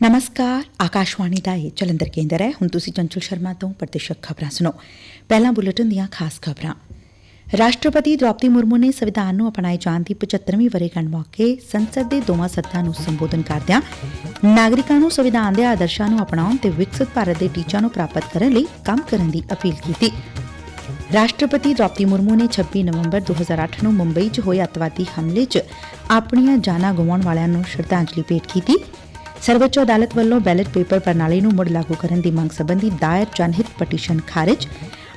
ਨਮਸਕਾਰ ਆਕਾਸ਼ਵਾਣੀ ਦਾ ਇਹ ਜਲੰਧਰ ਕੇਂਦਰ ਹੈ ਹੁਣ ਤੁਸੀਂ ਚੰਚਲ ਸ਼ਰਮਾ ਤੋਂ ਪ੍ਰਤੀਸ਼ਤ ਖਬਰਾਂ ਸੁਣੋ ਪਹਿਲਾਂ ਬੁਲੇਟਿਨ ਦੀਆਂ ਖਾਸ ਖਬਰਾਂ ਰਾਸ਼ਟਰਪਤੀ ਦ੍ਰੋਪਦੀ ਮੁਰਮੂ ਨੇ ਸੰਵਿਧਾਨ ਨੂੰ ਅਪਣਾਏ ਜਾਣ ਦੀ 75ਵੀਂ ਵਰ੍ਹੇਗੰਢ ਮੌਕੇ ਸੰਸਦ ਦੇ ਦੋਵਾਂ ਸਦਨਾਂ ਨੂੰ ਸੰਬੋਧਨ ਕਰਦਿਆਂ ਨਾਗਰਿਕਾਂ ਨੂੰ ਸੰਵਿਧਾਨ ਦੇ ਆਦਰਸ਼ਾਂ ਨੂੰ ਅਪਣਾਉਣ ਤੇ ਵਿਕਸਿਤ ਭਾਰਤ ਦੇ ਟੀਚਿਆਂ ਨੂੰ ਪ੍ਰਾਪਤ ਕਰਨ ਲਈ ਕੰਮ ਕਰਨ ਦੀ ਅਪੀਲ ਕੀਤੀ ਰਾਸ਼ਟਰਪਤੀ ਦ੍ਰੋਪਦੀ ਮੁਰਮੂ ਨੇ 26 ਨਵੰਬਰ 2008 ਨੂੰ ਮੁੰਬਈ 'ਚ ਹੋਏ ਅੱਤਵਾਦੀ ਹਮਲੇ 'ਚ ਆਪਣੀਆਂ ਜਾਨਾਂ ਗਵਾਉਣ ਵਾਲਿਆਂ ਨੂੰ ਸ਼ਰਧਾਂਜਲੀ ਭੇਟ ਕੀਤੀ ਸਰਵਉੱਚ ਅਦਾਲਤ ਵੱਲੋਂ ਬੈਲਟ ਪੇਪਰ ਪ੍ਰਣਾਲੀ ਨੂੰ ਮੁੜ ਲਾਗੂ ਕਰਨ ਦੀ ਮੰਗ ਸੰਬੰਧੀ ਦਾਇਰ ਜਨਹਿਤ ਪਟੀਸ਼ਨ ਖਾਰਿਜ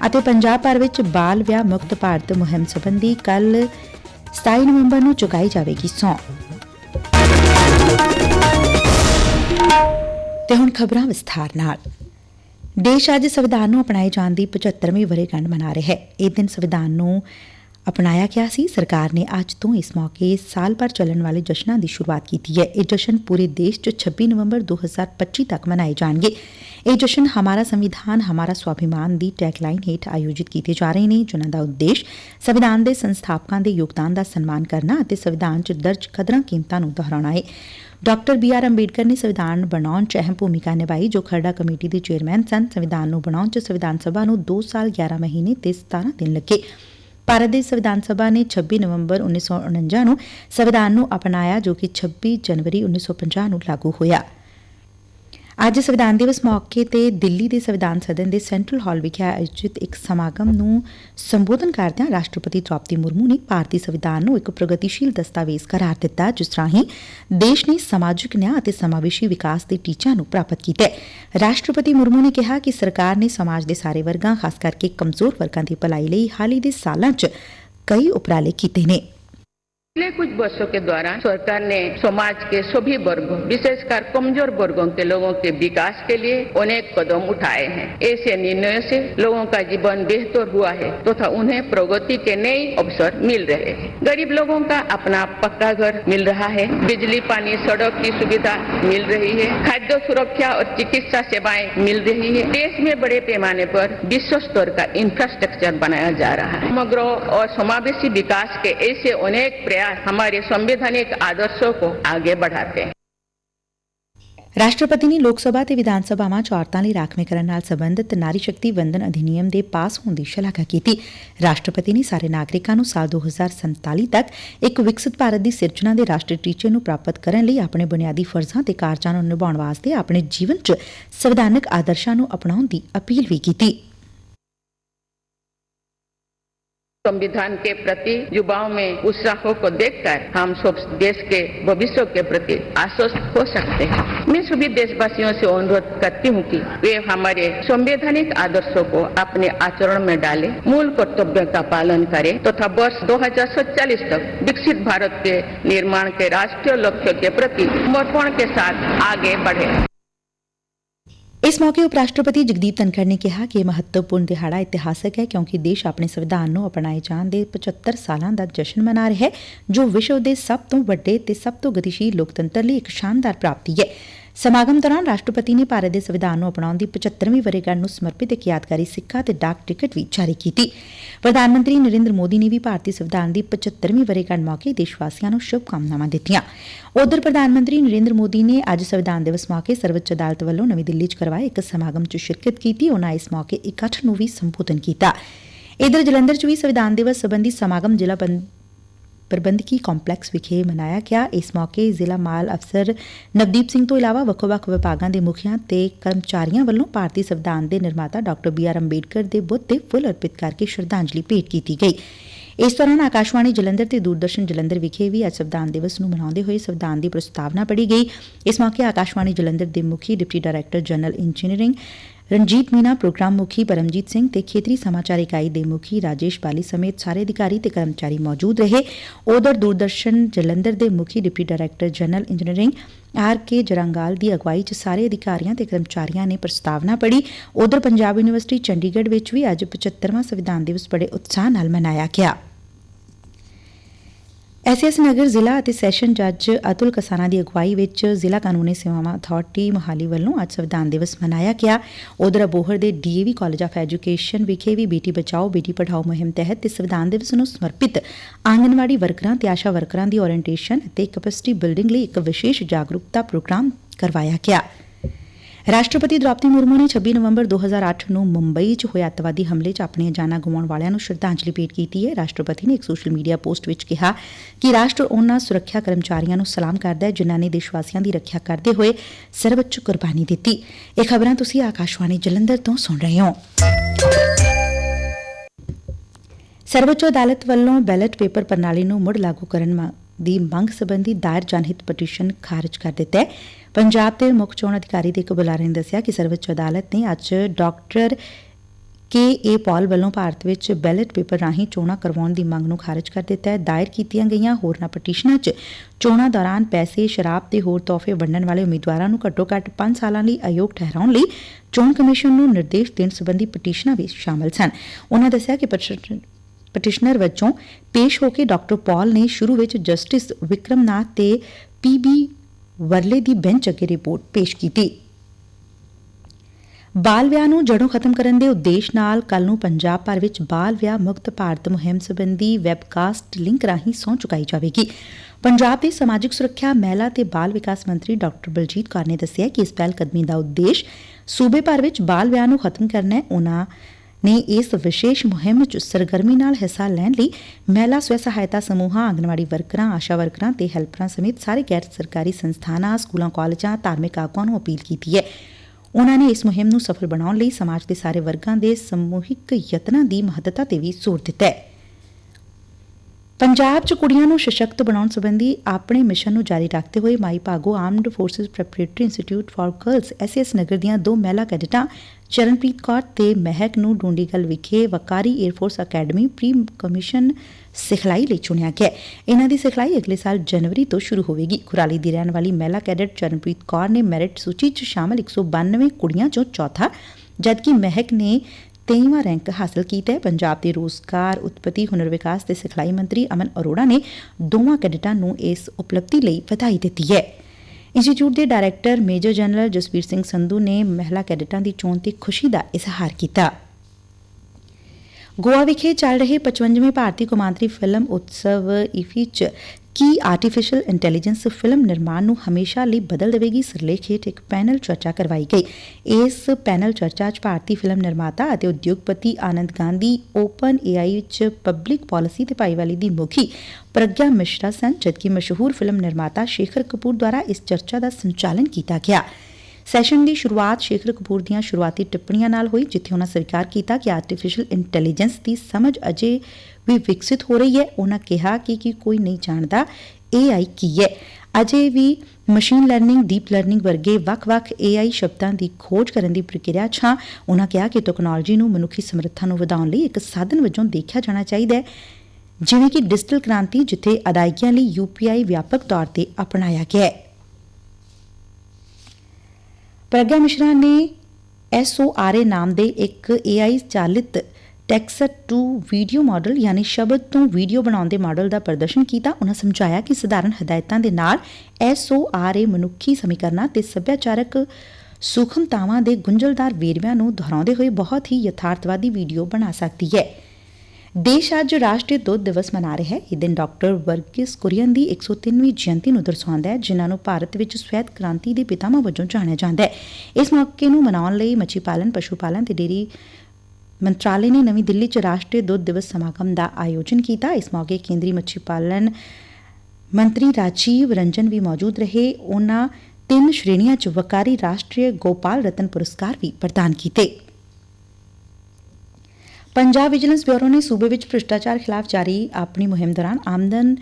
ਅਤੇ ਪੰਜਾਬ ਭਰ ਵਿੱਚ ਬਾਲ ਵਿਆਹ ਮੁਕਤ ਭਾਰਤ ਮੁਹਿੰਮ ਸੰਬੰਧੀ ਕੱਲ 27 ਨਵੰਬਰ ਨੂੰ ਚੁਕਾਈ ਜਾਵੇਗੀ ਸੌਂ। ਤੇ ਹੁਣ ਖਬਰਾਂ ਵਿਸਥਾਰ ਨਾਲ। ਦੇਸ਼ ਅੱਜ ਸੰਵਿਧਾਨ ਨੂੰ ਅਪਣਾਏ ਜਾਣ ਦੀ 75ਵੀਂ ਵਰ੍ਹੇਗੰਢ ਮਨਾ ਰਿਹਾ ਹੈ। ਇਹ ਦਿਨ ਸੰਵਿਧਾਨ ਨੂੰ ਅਪਣਾਇਆ ਗਿਆ ਸੀ। ਸਰਕਾਰ ਨੇ ਅੱਜ ਤੋਂ ਇਸ ਮੌਕੇ ਸਾਲ ਭਰ ਚੱਲਣ ਵਾਲੇ ਜਸ਼ਨਾਂ ਦੀ ਸ਼ੁਰੂਆਤ ਕੀਤੀ ਹੈ। ਇਹ ਜਸ਼ਨ ਪੂਰੇ ਦੇਸ਼ 'ਚ 26 ਨਵੰਬਰ 2025 ਤੱਕ ਮਨਾਏ ਜਾਣਗੇ। ਇਹ ਜਸ਼ਨ ਹਮਾਰਾ ਸੰਵਿਧਾਨ, ਹਮਾਰਾ ਸਵਾਭਿਮਾਨ ਦੀ ਟੈਗਲਾਈਨ ਹੇਠ ਆਯੋਜਿਤ ਕੀਤੇ ਜਾ ਰਹੇ ਨੇ, ਜਿਨ੍ਹਾਂ ਦਾ ਉਦੇਸ਼ ਸੰਵਿਧਾਨ ਦੇ ਸੰਸਥਾਪਕਾਂ ਦੇ ਯੋਗਦਾਨ ਦਾ ਸਨਮਾਨ ਕਰਨਾ ਅਤੇ ਸੰਵਿਧਾਨ 'ਚ ਦਰਜ ਕਦਰਾਂ ਕੀਮਤਾਂ ਨੂੰ ਦੁਹਰਾਉਣਾ ਹੈ। ਡਾਕਟਰ ਬੀ ਆਰ ਅੰਬੇਡਕਰ ਨੇ ਸੰਵਿਧਾਨ ਬਣਾਉਣ 'ਚ ਅਹਿਮ ਭੂਮਿਕਾ ਨਿਭਾਈ, ਜੋ ਖਰੜਾ ਕਮੇਟੀ ਦੇ ਚੇਅਰਮੈਨ ਸਨ। ਸੰਵਿਧਾਨ ਨੂੰ ਬਣਾਉਣ 'ਚ ਸੰਵਿਧਾਨ ਸਭਾ ਨੂੰ 2 ਸਾਲ 11 ਮਹੀਨੇ ਤੇ 17 ਦਿਨ ਲੱਗੇ। ਭਾਰਤ ਦੀ ਸੰਵਿਧਾਨ ਸਭਾ ਨੇ 26 ਨਵੰਬਰ 1949 ਨੂੰ ਸੰਵਿਧਾਨ ਨੂੰ ਅਪਣਾਇਆ, ਜੋ ਕਿ 26 ਜਨਵਰੀ 1950 ਨੂੰ ਲਾਗੂ ਹੋਇਆ। ਅੱਜ ਸੰਵਿਧਾਨ ਦਿਵਸ ਮੌਕੇ ਤੇ ਦਿੱਲੀ ਦੇ ਸੰਵਿਧਾਨ ਸਦਨ ਦੇ ਸੈਂਟਰਲ ਹਾਲ ਵਿਖੇ ਆਯੋਜਿਤ ਇੱਕ ਸਮਾਗਮ ਨੂੰ ਸੰਬੋਧਨ ਕਰਦਿਆਂ ਰਾਸ਼ਟਰਪਤੀ ਦ੍ਰੋਪਦੀ ਮੁਰਮੂ ਨੇ ਭਾਰਤੀ ਸੰਵਿਧਾਨ ਨੂੰ ਇੱਕ ਪ੍ਰਗਤੀਸ਼ੀਲ ਦਸਤਾਵੇਜ਼ ਕਰਾਰ ਦਿੱਤਾ, ਜਿਸ ਰਾਹੀਂ ਦੇਸ਼ ਨੇ ਸਮਾਜਿਕ ਨਿਆਂ ਅਤੇ ਸਮਾਵੇਸ਼ੀ ਵਿਕਾਸ ਦੇ ਟੀਚਿਆਂ ਨੂੰ ਪ੍ਰਾਪਤ ਕੀਤਾ ਹੈ। ਰਾਸ਼ਟਰਪਤੀ ਮੁਰਮੂ ਨੇ ਕਿਹਾ ਕਿ ਸਰਕਾਰ ਨੇ ਸਮਾਜ ਦੇ ਸਾਰੇ ਵਰਗਾਂ, ਖਾਸ ਕਰਕੇ ਕਮਜ਼ੋਰ ਵਰਗਾਂ ਦੀ ਭਲਾਈ ਲਈ ਹਾਲ ਹੀ ਦੇ ਸਾਲਾਂ 'ਚ ਕਈ ਉਪਰਾਲੇ ਕੀਤੇ ਨੇ। पिछले कुछ वर्षों के दौरान सरकार ने समाज के सभी वर्गों विशेषकर कमज़ोर वर्गों के लोगों के विकास के लिए अनेक कदम उठाए हैं। ऐसे निर्णयों से लोगों का जीवन बेहतर हुआ है तथा तो उन्हें प्रगति के नए अवसर मिल रहे हैं। गरीब लोगों का अपना पक्का घर मिल रहा है। बिजली, पानी, सड़क की सुविधा मिल रही है। खाद्य सुरक्षा और चिकित्सा सेवाएँ मिल रही है। देश में बड़े पैमाने पर विश्व स्तर का इंफ्रास्ट्रक्चर बनाया जा रहा है। समग्र और समावेशी विकास के ऐसे अनेक प्रयास हमारे संवैधानिक आदर्शों को आगे बढ़ाते हैं ਰਾਸ਼ਟਰਪਤੀ ਨੇ ਲੋਕ ਸਭਾ ਤੇ ਵਿਧਾਨ ਸਭਾਵਾਂ 'ਚ ਔਰਤਾਂ ਲਈ ਰਾਖਵੇਂਕਰਨ ਨਾਲ ਸੰਬੰਧਿਤ ਨਾਰੀ ਸ਼ਕਤੀ ਵੰਦਨ ਅਧਿਨਿਯਮ ਦੇ ਪਾਸ ਹੋਣ ਦੀ ਸ਼ਲਾਘਾ ਕੀਤੀ ਰਾਸ਼ਟਰਪਤੀ ਨੇ ਸਾਰੇ ਨਾਗਰਿਕਾਂ ਨੂੰ ਸਾਲ 2047 ਤੱਕ ਇੱਕ ਵਿਕਸਿਤ ਭਾਰਤ ਦੀ ਸਿਰਜਣਾ ਦੇ ਰਾਸ਼ਟਰੀ ਟੀਚੇ ਨੂੰ ਪ੍ਰਾਪਤ ਕਰਨ ਲਈ ਆਪਣੇ ਬੁਨਿਆਦੀ ਫਰਜ਼ਾਂ ਤੇ ਕਾਰਜਾਂ ਨੂੰ ਨਿਭਾਉਣ ਵਾਸਤੇ ਆਪਣੇ ਜੀਵਨ 'ਚ ਸੰਵਿਧਾਨਕ ਆਦਰਸ਼ਾਂ ਨੂੰ ਅਪਣਾਉਣ ਦੀ ਅਪੀਲ ਵੀ ਕੀਤੀ संविधान के प्रति युवाओं में उत्साह को देखकर हम सब देश के भविष्य के प्रति आश्वस्त हो सकते हैं मैं सभी देशवासियों से अनुरोध करती हूँ कि वे हमारे संवैधानिक आदर्शों को अपने आचरण में डालें मूल कर्तव्य का पालन करें तथा तो वर्ष 2047 तक विकसित भारत के निर्माण के राष्ट्रीय लक्ष्य के प्रति समर्पण के साथ आगे बढ़े ਇਸ ਮੌਕੇ ਉਪ ਰਾਸ਼ਟਰਪਤੀ ਜਗਦੀਪ ਧਨਖੜ ਨੇ ਕਿਹਾ ਕਿ ਇਹ ਮਹੱਤਵਪੂਰਨ ਦਿਹਾੜਾ ਇਤਿਹਾਸਕ ਹੈ ਕਿਉਂਕਿ ਦੇਸ਼ ਆਪਣੇ ਸੰਵਿਧਾਨ ਨੂੰ ਅਪਣਾਏ ਜਾਣ ਦੇ 75 ਸਾਲਾਂ ਦਾ ਜਸ਼ਨ ਮਨਾ ਰਿਹਾ ਹੈ, ਜੋ ਵਿਸ਼ਵ ਦੇ ਸਭ ਤੋਂ ਵੱਡੇ ਤੇ ਸਭ ਤੋਂ ਗਤੀਸ਼ੀਲ ਲੋਕਤੰਤਰ ਲਈ ਇੱਕ ਸ਼ਾਨਦਾਰ ਪ੍ਰਾਪਤੀ ਹੈ। ਸਮਾਗਮ ਦੌਰਾਨ ਰਾਸ਼ਟਰਪਤੀ ਨੇ ਭਾਰਤ ਦੇ ਸੰਵਿਧਾਨ ਨੂੰ ਅਪਣਾਉਣ ਦੀ 75ਵੀਂ ਵਰ੍ਹੇਗੰਢ ਨੂੰ ਸਮਰਪਿਤ ਇੱਕ ਯਾਦਗਾਰੀ ਸਿੱਕਾ ਤੇ ਡਾਕ ਟਿਕਟ ਵੀ ਜਾਰੀ ਕੀਤੀ। ਪ੍ਰਧਾਨ ਮੰਤਰੀ ਨਰਿੰਦਰ ਮੋਦੀ ਨੇ ਵੀ ਭਾਰਤੀ ਸੰਵਿਧਾਨ ਦੀ 75ਵੀਂ ਵਰ੍ਹੇਗੰਢ ਮੌਕੇ ਦੇਸ਼ ਵਾਸੀਆਂ ਨੂੰ ਸ਼ੁਭ ਕਾਮਨਾਵਾਂ ਦਿੱਤੀਆਂ। ਉਧਰ ਪ੍ਰਧਾਨ ਮੰਤਰੀ ਨਰਿੰਦਰ ਮੋਦੀ ਨੇ ਅੱਜ ਸੰਵਿਧਾਨ ਦਿਵਸ ਮੌਕੇ ਸਰਵਉੱਚ ਅਦਾਲਤ ਵੱਲੋਂ ਨਵੀਂ ਦਿੱਲੀ 'ਚ ਕਰਵਾਏ ਇੱਕ ਸਮਾਗਮ 'ਚ ਸ਼ਿਰਕਤ ਕੀਤੀ। ਉਹਨਾਂ ਇਸ ਮੌਕੇ ਇਕੱਠ ਨੂੰ ਵੀ ਸੰਬੋਧਨ ਕੀਤਾ। ਇਧਰ ਜਲੰਧਰ 'ਚ ਵੀ ਸੰਵਿਧਾਨ ਦਿਵਸ ਸੰਬੰਧੀ ਸਮਾਗਮ ਜ਼ਿਲ੍ਹਾ ਪ੍ਰਬੰਧਕੀ ਕੰਪਲੈਕਸ ਵਿਖੇ ਮਨਾਇਆ ਗਿਆ। ਇਸ ਮੌਕੇ ਜ਼ਿਲ੍ਹਾ ਮਾਲ ਅਫਸਰ ਨਵਦੀਪ ਸਿੰਘ ਤੋਂ ਇਲਾਵਾ ਵੱਖ-ਵੱਖ ਵਿਭਾਗਾਂ ਦੇ ਮੁਖੀਆਂ ਤੇ ਕਰਮਚਾਰੀਆਂ ਵੱਲੋਂ ਭਾਰਤੀ ਸੰਵਿਧਾਨ ਦੇ ਨਿਰਮਾਤਾ ਡਾਕਟਰ ਬੀ ਆਰ ਅੰਬੇਡਕਰ ਦੇ ਬੁੱਤ ਤੇ ਫੁੱਲ ਅਰਪਿਤ ਕਰਕੇ ਸ਼ਰਧਾਂਜਲੀ ਭੇਟ ਕੀਤੀ ਗਈ। ਇਸ ਦੌਰਾਨ ਆਕਾਸ਼ਵਾਣੀ ਜਲੰਧਰ ਤੇ ਦੂਰਦਰਸ਼ਨ ਜਲੰਧਰ ਵਿਖੇ ਵੀ ਅੱਜ ਸੰਵਿਧਾਨ ਦਿਵਸ ਨੂੰ ਮਨਾਉਂਦੇ ਹੋਏ ਸੰਵਿਧਾਨ ਦੀ ਪ੍ਰਸਤਾਵਨਾ ਪੜ੍ਹੀ ਗਈ। ਇਸ ਮੌਕੇ ਆਕਾਸ਼ਵਾਣੀ ਜਲੰਧਰ ਦੇ ਮੁਖੀ deputy director general engineering Ranjit Meena, program ਮੁਖੀ ਪਰਮਜੀਤ ਸਿੰਘ ਤੇ ਖੇਤਰੀ ਸਮਾਚਾਰ ਇਕਾਈ ਦੇ ਮੁਖੀ ਰਾਜੇਸ਼ ਬਾਲੀ ਸਮੇਤ ਸਾਰੇ ਅਧਿਕਾਰੀ ਤੇ ਕਰਮਚਾਰੀ ਮੌਜੂਦ ਰਹੇ। ਉਧਰ ਦੂਰਦਰਸ਼ਨ ਜਲੰਧਰ ਦੇ ਮੁਖੀ deputy director general engineering R K Jarangal ਦੀ ਅਗਵਾਈ 'ਚ ਸਾਰੇ ਅਧਿਕਾਰੀਆਂ ਤੇ ਕਰਮਚਾਰੀਆਂ ਨੇ ਪ੍ਰਸਤਾਵਨਾ ਪੜ੍ਹੀ। ਉਧਰ ਪੰਜਾਬ ਯੂਨੀਵਰਸਿਟੀ ਚੰਡੀਗੜ੍ਹ ਵਿੱਚ ਵੀ ਅੱਜ 75ਵਾਂ ਸੰਵਿਧਾਨ ਦਿਵਸ ਬੜੇ ਉਤਸ਼ਾਹ ਨਾਲ ਮਨਾਇਆ ਗਿਆ। ਐਸਐਸ ਨਗਰ, ਜ਼ਿਲ੍ਹਾ ਅਤੇ ਸੈਸ਼ਨ ਜੱਜ ਅਤੁਲ ਕਸਾਨਾ ਦੀ ਅਗਵਾਈ ਵਿੱਚ ਜ਼ਿਲ੍ਹਾ ਕਾਨੂੰਨੀ ਸੇਵਾਵਾਂ ਅਥਾਰਟੀ ਮੋਹਾਲੀ ਵੱਲੋਂ ਅੱਜ ਸੰਵਿਧਾਨ ਦਿਵਸ ਮਨਾਇਆ ਗਿਆ। ਉਧਰ ਅਬੋਹਰ ਦੇ ਡੀਏਵੀ ਕਾਲਜ ਆਫ ਐਜੂਕੇਸ਼ਨ ਵਿਖੇ ਵੀ ਬੇਟੀ ਬਚਾਓ, ਬੇਟੀ ਪੜਾਓ ਮੁਹਿੰਮ ਤਹਿਤ ਤੇ ਸੰਵਿਧਾਨ ਦਿਵਸ ਨੂੰ ਸਮਰਪਿਤ ਆਂਗਨਵਾੜੀ ਵਰਕਰਾਂ ਤੇ ਆਸ਼ਾ ਵਰਕਰਾਂ ਦੀ ਓਰੀਐਂਟੇਸ਼ਨ ਅਤੇ ਕੈਪੈਸਿਟੀ ਬਿਲਡਿੰਗ ਲਈ ਇੱਕ ਵਿਸ਼ੇਸ਼ ਜਾਗਰੂਕਤਾ ਪ੍ਰੋਗਰਾਮ ਕਰਵਾਇਆ ਗਿਆ। ਰਾਸ਼ਟਰਪਤੀ ਦ੍ਰੌਪਦੀ ਮੁਰਮੂ ਨੇ 26 ਨਵੰਬਰ 2008 ਨੂੰ ਮੁੰਬਈ 'ਚ ਹੋਏ ਅੱਤਵਾਦੀ ਹਮਲੇ 'ਚ ਆਪਣੀਆਂ ਜਾਨਾਂ ਗਵਾਉਣ ਵਾਲਿਆਂ ਨੂੰ ਸ਼ਰਧਾਂਜਲੀ ਭੇਟ ਕੀਤੀ ਹੈ। ਰਾਸ਼ਟਰਪਤੀ ਨੇ ਇੱਕ ਸੋਸ਼ਲ ਮੀਡੀਆ ਪੋਸਟ ਵਿੱਚ ਕਿਹਾ ਕਿ ਰਾਸ਼ਟਰ ਉਹਨਾਂ ਸੁਰੱਖਿਆ ਕਰਮਚਾਰੀਆਂ ਨੂੰ ਸਲਾਮ ਕਰਦਾ ਹੈ ਜਿਨ੍ਹਾਂ ਨੇ ਦੇਸ਼ ਵਾਸੀਆਂ ਦੀ ਰੱਖਿਆ ਕਰਦੇ ਹੋਏ ਸਰਵਉੱਚ ਕੁਰਬਾਨੀ ਦਿੱਤੀ। ਇਹ ਖਬਰਾਂ ਤੁਸੀਂ ਆਕਾਸ਼ਵਾਣੀ ਜਲੰਧਰ ਤੋਂ ਸੁਣ ਰਹੇ ਹੋ। ਸਰਵਉੱਚ ਅਦਾਲਤ ਵੱਲੋਂ ਬੈਲਟ ਪੇਪਰ ਪ੍ਰਣਾਲੀ ਨੂੰ ਮੁੜ ਲਾਗੂ ਕਰਨ ਦੀ ਮੰਗ ਸਬੰਧੀ ਦਾਇਰ ਜਨਹਿਤ ਪਟੀਸ਼ਨ ਖਾਰਜ ਕਰ ਦਿੱਤਾ ਹੈ। ਪੰਜਾਬ ਦੇ ਮੁੱਖ ਚੋਣ ਅਧਿਕਾਰੀ ਦੇ ਇੱਕ ਬੁਲਾਰੇ ਨੇ ਦੱਸਿਆ ਕਿ ਸਰਵਉੱਚ ਅਦਾਲਤ ਨੇ ਅੱਜ ਡਾਕਟਰ ਕੇ ਏ ਪਾਲ ਵੱਲੋਂ ਭਾਰਤ ਵਿੱਚ ਬੈਲਟ ਪੇਪਰ ਰਾਹੀਂ ਚੋਣਾਂ ਕਰਵਾਉਣ ਦੀ ਮੰਗ ਨੂੰ ਖਾਰਜ ਕਰ ਦਿੱਤਾ ਹੈ। ਦਾਇਰ ਕੀਤੀਆਂ ਗਈਆਂ ਹੋਰਨਾਂ ਪਟੀਸ਼ਨਾਂ 'ਚ ਚੋਣਾਂ ਦੌਰਾਨ ਪੈਸੇ, ਸ਼ਰਾਬ ਤੇ ਹੋਰ ਤੋਹਫੇ ਵੰਡਣ ਵਾਲੇ ਉਮੀਦਵਾਰਾਂ ਨੂੰ ਘੱਟੋ-ਘੱਟ 5 ਸਾਲਾਂ ਲਈ ਅਯੋਗ ਠਹਿਰਾਉਣ ਲਈ ਚੋਣ ਕਮਿਸ਼ਨ ਨੂੰ ਨਿਰਦੇਸ਼ ਦੇਣ ਸੰਬੰਧੀ ਪਟੀਸ਼ਨਾਂ ਵੀ ਸ਼ਾਮਲ ਸਨ। ਉਨ੍ਹਾਂ ਦੱਸਿਆ ਕਿ ਪਟੀਸ਼ਨਰ ਵਜੋਂ ਪੇਸ਼ ਹੋ ਕੇ ਡਾਕਟਰ ਪੌਲ ਨੇ ਸ਼ੁਰੂ ਵਿੱਚ ਜਸਟਿਸ ਵਿਕਰਮਨਾਥ ਤੇ ਪੀਬੀ ਵਰਲੇ ਦੀ ਬੈਂਚ ਅੱਗੇ ਰਿਪੋਰਟ ਪੇਸ਼ ਕੀਤੀ। ਬਾਲ ਵਿਆਹ ਨੂੰ ਜੜੋਂ ਖਤਮ ਕਰਨ ਦੇ ਉਦੇਸ਼ ਨਾਲ ਕੱਲ ਨੂੰ ਪੰਜਾਬ ਭਰ ਵਿੱਚ ਬਾਲ ਵਿਆਹ ਮੁਕਤ ਭਾਰਤ ਮੁਹਿੰਮ ਸੰਬੰਧੀ ਵੈਬਕਾਸਟ ਲਿੰਕ ਰਾਹੀਂ ਸਹੁੰ ਚੁਕਾਈ ਜਾਵੇਗੀ। ਪੰਜਾਬ ਦੇ ਸਮਾਜਿਕ ਸੁਰੱਖਿਆ, ਮਹਿਲਾ ਤੇ ਬਾਲ ਵਿਕਾਸ ਮੰਤਰੀ ਡਾਕਟਰ ਬਲਜੀਤ ਕੌਰ ਨੇ ਦੱਸਿਆ ਕਿ ਇਸ ਪਹਿਲ ਕਦਮੀ ਦਾ ਉਦੇਸ਼ ਸੂਬੇ ਭਰ ਵਿੱਚ ਬਾਲ ਵਿਆਹ ਨੂੰ ਖਤਮ ਕਰਨਾ ਹੈ। ਉਨ੍ਹਾਂ ਨੇ ਇਸ ਵਿਸ਼ੇਸ਼ ਮੁਹਿੰਮ 'ਚ ਸਰਗਰਮੀ ਨਾਲ ਹਿੱਸਾ ਲੈਣ ਲਈ ਮਹਿਲਾ ਸਵੈ ਸਹਾਇਤਾ ਸਮੂਹਾਂ, ਆਂਗਨਵਾੜੀ ਵਰਕਰਾਂ, ਆਸ਼ਾ ਵਰਕਰਾਂ ਤੇ ਹੈਲਪਰਾਂ ਸਮੇਤ ਸਾਰੇ ਗੈਰ ਸਰਕਾਰੀ ਸੰਸਥਾਨਾਂ, ਸਕੂਲਾਂ, ਕਾਲਜਾਂ, ਧਾਰਮਿਕ ਆਗੂਆਂ ਨੂੰ ਅਪੀਲ ਕੀਤੀ ਹੈ। ਉਨ੍ਹਾਂ ਨੇ ਇਸ ਮੁਹਿੰਮ ਨੂੰ ਸਫਲ ਬਣਾਉਣ ਲਈ ਸਮਾਜ ਦੇ ਸਾਰੇ ਵਰਗਾਂ ਦੇ ਸਮੂਹਿਕ ਯਤਨਾਂ ਦੀ ਮਹੱਤਤਾ ਤੇ ਵੀ ਜ਼ੋਰ ਦਿੱਤਾ ਹੈ। ਪੰਜਾਬ 'ਚ ਕੁੜੀਆਂ ਨੂੰ ਸਸ਼ਕਤ ਬਣਾਉਣ ਸੰਬੰਧੀ ਆਪਣੇ ਮਿਸ਼ਨ ਨੂੰ ਜਾਰੀ ਰੱਖਦੇ ਹੋਏ Mai Bhago armed forces preparatory institute for girls SS Nagar ਦੀਆਂ ਦੋ ਮਹਿਲਾ ਕੈਡਿਟਾਂ ਚਰਨਪ੍ਰੀਤ ਕੌਰ ਤੇ ਮਹਿਕ ਨੂੰ ਡੂੰਡੀਗਲ ਵਿਖੇ ਵਕਾਰੀ air force academy pre commission ਸਿਖਲਾਈ ਲਈ ਚੁਣਿਆ ਗਿਆ ਹੈ। ਇਹਨਾਂ ਦੀ ਸਿਖਲਾਈ ਅਗਲੇ ਸਾਲ ਜਨਵਰੀ ਤੋਂ ਸ਼ੁਰੂ ਹੋਵੇਗੀ। ਖੁਰਾਲੀ ਦੀ ਰਹਿਣ ਵਾਲੀ ਮਹਿਲਾ ਕੈਡਟ ਚਰਨਪ੍ਰੀਤ ਕੌਰ ਨੇ ਮੈਰਿਟ ਸੂਚੀ 'ਚ ਸ਼ਾਮਲ 192 ਕੁੜੀਆਂ 'ਚੋਂ ਚੌਥਾ, ਜਦਕਿ ਮਹਿਕ ਨੇ 23ਵਾਂ ਰੈਂਕ ਹਾਸਲ ਕੀਤਾ ਹੈ। ਪੰਜਾਬ ਦੇ ਰੋਜ਼ਗਾਰ, ਉਤਪਤੀ, ਹੁਨਰ ਵਿਕਾਸ ਤੇ ਸਿਖਲਾਈ ਮੰਤਰੀ ਅਮਨ ਅਰੋੜਾ ਨੇ ਦੋਵਾਂ ਕੈਡਟਾਂ ਨੂੰ ਇਸ ਉਪਲਬਧੀ ਲਈ ਵਧਾਈ ਦਿੱਤੀ ਹੈ। ਇੰਸਟੀਚਿਊਟ ਦੇ director major general Jasvir Singh Sandhu ਨੇ ਮਹਿਲਾ ਕੈਡਟਾਂ ਦੀ ਚੋਣ ਤੇ ਖੁਸ਼ੀ ਦਾ ਇਜ਼ਹਾਰ ਕੀਤਾ। ਗੋਆ ਵਿਖੇ ਚੱਲ ਰਹੇ 55ਵੇਂ ਭਾਰਤੀ ਕੌਮਾਂਤਰੀ ਫਿਲਮ ਉਤਸਵ ਇਫੀ ਚ ਕੀ ਆਰਟੀਫੀਸ਼ੀਅਲ ਇੰਟੈਲੀਜੈਂਸ ਫਿਲਮ ਨਿਰਮਾਣ ਨੂੰ ਹਮੇਸ਼ਾ ਲਈ ਬਦਲ ਦੇਵੇਗੀ? ਸਿਰਲੇਖ ਹੇਠ ਇੱਕ ਪੈਨਲ ਚਰਚਾ ਕਰਵਾਈ ਗਈ। ਇਸ ਪੈਨਲ ਚਰਚਾ 'ਚ ਭਾਰਤੀ ਫਿਲਮ ਨਿਰਮਾਤਾ ਅਤੇ ਉਦਯੋਗਪਤੀ ਆਨੰਦ ਗਾਂਧੀ ਓਪਨ ਏਆਈ 'ਚ ਪਬਲਿਕ ਪਾਲਿਸੀ ਤੇ ਭਾਈਵਾਲੀ ਦੀ ਮੁਖੀ ਪ੍ਰਗਿਆ ਮਿਸ਼ਰਾ ਸਨ, ਜਦਕਿ ਮਸ਼ਹੂਰ ਫਿਲਮ ਨਿਰਮਾਤਾ ਸ਼ੇਖਰ ਕਪੂਰ ਦੁਆਰਾ ਇਸ ਚਰਚਾ ਦਾ ਸੰਚਾਲਨ ਕੀਤਾ ਗਿਆ। ਸੈਸ਼ਨ ਦੀ ਸ਼ੁਰੂਆਤ ਸ਼ੇਖਰ ਕਪੂਰ ਦੀਆਂ ਸ਼ੁਰੂਆਤੀ ਟਿੱਪਣੀਆਂ ਨਾਲ ਹੋਈ, ਜਿੱਥੇ ਉਹਨਾਂ ਸਵੀਕਾਰ ਕੀਤਾ ਕਿ ਆਰਟੀਫੀਸ਼ੀਅਲ ਇੰਟੈਲੀਜੈਂਸ ਦੀ ਸਮਝ ਅਜੇ ਵੀ ਵਿਕਸਿਤ ਹੋ ਰਹੀ ਹੈ। ਉਹਨਾਂ ਕਿਹਾ ਕਿ ਕੀ ਕੋਈ ਨਹੀਂ ਜਾਣਦਾ AI ਕੀ ਹੈ। ਅਜੇ ਵੀ ਮਸ਼ੀਨ ਲਰਨਿੰਗ ਡੀਪ ਲਰਨਿੰਗ ਵਰਗੇ ਵੱਖ-ਵੱਖ AI ਸ਼ਬਦਾਂ ਦੀ ਖੋਜ ਕਰਨ ਦੀ ਪ੍ਰਕਿਰਿਆ ਛਾਂ ਹਾਂ ਉਹਨਾਂ ਕਿਹਾ ਕਿ ਟੈਕਨੋਲੋਜੀ ਨੂੰ ਮਨੁੱਖੀ ਸਮਰੱਥਾ ਨੂੰ ਵਧਾਉਣ ਲਈ ਇੱਕ ਸਾਧਨ ਵਜੋਂ ਦੇਖਿਆ ਜਾਣਾ ਚਾਹੀਦਾ ਹੈ, ਜਿਵੇਂ ਕਿ ਡਿਜੀਟਲ ਕ੍ਰਾਂਤੀ, ਜਿੱਥੇ ਅਦਾਇਗੀਆਂ ਲਈ UPI ਵਿਆਪਕ ਤੌਰ ਤੇ ਅਪਣਾਇਆ ਗਿਆ ਹੈ। ਪ੍ਰਗਿਆ ਮਿਸ਼ਰਾ ਨੇ SORA ਨਾਮ ਦੇ ਇੱਕ AI ਚਾਲਿਤ ਟੈਕਸਟ ਟੂ ਵੀਡੀਓ ਮਾਡਲ, ਯਾਨੀ ਸ਼ਬਦ ਤੋਂ ਵੀਡੀਓ ਬਣਾਉਣ ਦੇ ਮਾਡਲ ਦਾ ਪ੍ਰਦਰਸ਼ਨ ਕੀਤਾ। ਉਹਨਾਂ ਸਮਝਾਇਆ ਕਿ ਸਧਾਰਨ ਹਦਾਇਤਾਂ ਦੇ ਨਾਲ SORA ਮਨੁੱਖੀ ਸਮੀਕਰਨਾਂ ਤੇ ਸੱਭਿਆਚਾਰਕ ਸੂਖਮਤਾਵਾਂ ਦੇ ਗੁੰਝਲਦਾਰ ਵੇਰਵਿਆਂ ਨੂੰ ਦੁਹਰਾਉਂਦੇ ਹੋਏ ਬਹੁਤ ਹੀ ਯਥਾਰਥਵਾਦੀ ਵੀਡੀਓ ਬਣਾ ਸਕਦੀ ਹੈ। ਦੇਸ਼ ਅੱਜ ਰਾਸ਼ਟਰੀ ਦੁੱਧ ਦਿਵਸ ਮਨਾ ਰਿਹਾ ਹੈ। ਇਹ ਦਿਨ ਡਾਕਟਰ ਵਰਗਿਸ ਕੁਰੀਅਨ ਦੀ 103ਵੀਂ ਜਯੰਤੀ ਨੂੰ ਦਰਸਾਉਂਦਾ ਹੈ, ਜਿਨ੍ਹਾਂ ਨੂੰ ਭਾਰਤ ਵਿੱਚ ਸਵੈਤ ਕ੍ਰਾਂਤੀ ਦੇ ਪਿਤਾਮਾ ਵਜੋਂ ਜਾਣਿਆ ਜਾਂਦਾ ਹੈ। ਇਸ ਮੌਕੇ ਨੂੰ ਮਨਾਉਣ ਲਈ ਮੱਛੀ ਪਾਲਣ, ਪਸ਼ੂ ਪਾਲਣ ਤੇ ਡੇਰੀ ਮੰਤਰਾਲੇ ਨੇ ਨਵੀਂ ਦਿੱਲੀ 'ਚ ਰਾਸ਼ਟਰੀ ਦੁੱਧ ਦਿਵਸ ਸਮਾਗਮ ਦਾ ਆਯੋਜਨ ਕੀਤਾ। ਇਸ ਮੌਕੇ ਕੇਂਦਰੀ ਮੱਛੀ ਪਾਲਣ ਮੰਤਰੀ ਰਾਜੀਵ ਰੰਜਨ ਵੀ ਮੌਜੂਦ ਰਹੇ। ਉਹਨਾਂ ਤਿੰਨ ਸ਼੍ਰੇਣੀਆਂ 'ਚ ਵਕਾਰੀ ਰਾਸ਼ਟਰੀ ਗੋਪਾਲ ਰਤਨ ਪੁਰਸਕਾਰ ਵੀ ਪ੍ਰਦਾਨ ਕੀਤੇ। ਪੰਜਾਬ ਵਿਜੀਲੈਂਸ ਬਿਊਰੋ ਨੇ ਸੂਬੇ ਵਿੱਚ ਭ੍ਰਿਸ਼ਟਾਚਾਰ ਖਿਲਾਫ ਜਾਰੀ ਆਪਣੀ ਮੁਹਿੰਮ ਦੌਰਾਨ ਆਮਦਨ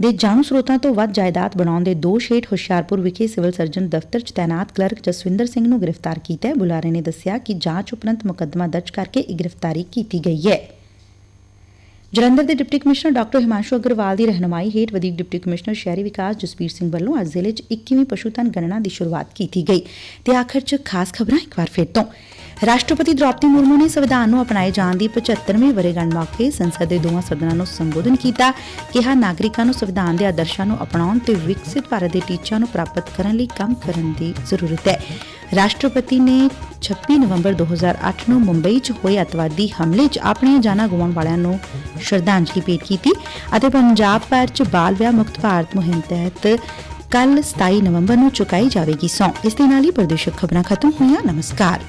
ਦੇ ਜਾਣੂ ਸਰੋਤਾਂ ਤੋਂ ਵੱਧ ਜਾਇਦਾਦ ਬਣਾਉਣ ਦੇ ਦੋਸ਼ ਹੇਠ ਹੁਸ਼ਿਆਰਪੁਰ ਵਿਖੇ ਸਿਵਲ ਸਰਜਨ ਦਫ਼ਤਰ 'ਚ ਤਾਇਨਾਤ ਕਲਰਕ ਜਸਵਿੰਦਰ ਸਿੰਘ ਨੂੰ ਗ੍ਰਿਫਤਾਰ ਕੀਤਾ ਹੈ। ਬੁਲਾਰੇ ਨੇ ਦੱਸਿਆ ਕਿ ਜਾਂਚ ਉਪਰੰਤ ਮੁਕੱਦਮਾ ਦਰਜ ਕਰਕੇ ਇਹ ਗ੍ਰਿਫਤਾਰੀ ਕੀਤੀ ਗਈ ਹੈ। ਜਲੰਧਰ ਦੇ deputy commissioner doctor Himanshu Agarwal ਦੀ ਰਹਿਨੁਮਾਈ ਹੇਠ ਵਧੀਕ ਡਿਪਟੀ ਕਮਿਸ਼ਨਰ ਸ਼ਹਿਰੀ ਵਿਕਾਸ ਜਸਵੀਰ ਸਿੰਘ ਵੱਲੋਂ ਅੱਜ ਜ਼ਿਲ੍ਹੇ 'ਚ 21ਵੀਂ ਪਸ਼ੂਧਨ ਗਣਨਾ ਦੀ ਸ਼ੁਰੂਆਤ ਕੀਤੀ ਗਈ। ਤੇ ਆਖਰ 'ਚ ਖਾਸ ਖਬਰਾਂ ਇੱਕ ਵਾਰ ਫਿਰ ਤੋਂ। ਰਾਸ਼ਟਰਪਤੀ ਦ੍ਰੌਪਦੀ ਮੁਰਮੂ ਨੇ ਸੰਵਿਧਾਨ ਨੂੰ ਅਪਣਾਏ ਜਾਣ ਦੀ 75ਵੀਂ ਵਰੇਗੰਢ ਮੌਕੇ ਸੰਸਦ ਦੇ ਦੋਵਾਂ ਸਦਨਾਂ ਨੂੰ ਸੰਬੋਧਨ ਕੀਤਾ। ਕਿਹਾ, ਨਾਗਰਿਕਾਂ ਨੂੰ ਸੰਵਿਧਾਨ ਦੇ ਆਦਰਸ਼ਾਂ ਨੂੰ ਅਪਣਾਉਣ ਤੇ ਵਿਕਸਿਤ ਭਾਰਤ ਦੇ ਟੀਚਿਆਂ ਨੂੰ ਪ੍ਰਾਪਤ ਕਰਨ ਲਈ ਕੰਮ ਕਰਨ ਦੀ ਜ਼ਰੂਰਤ ਹੈ। ਰਾਸ਼ਟਰਪਤੀ ਨੇ 26 ਨਵੰਬਰ 2008 ਨੂੰ ਮੁੰਬਈ 'ਚ ਹੋਏ ਅਤਵਾਦੀ ਹਮਲੇ 'ਚ ਆਪਣੀਆਂ ਜਾਨਾਂ ਗਵਾਉਣ ਵਾਲਿਆਂ ਨੂੰ ਸ਼ਰਧਾਂਜਲੀ ਭੇਟ ਕੀਤੀ ਅਤੇ ਪੰਜਾਬ ਭਰ 'ਚ ਬਾਲ ਵਿਆਹ ਮੁਕਤ ਭਾਰਤ ਮੁਹਿੰਮ ਤਹਿਤ ਕੱਲ 27 ਨਵੰਬਰ ਨੂੰ ਚੁਕਾਈ ਜਾਵੇਗੀ ਸੌਂ ਇਸ ਦੇ ਨਾਲ ਹੀ ਪ੍ਰਦੇਸ਼ਕ ਖਬਰਾਂ ਖਤਮ ਹੋਈਆਂ। ਨਮਸਕਾਰ।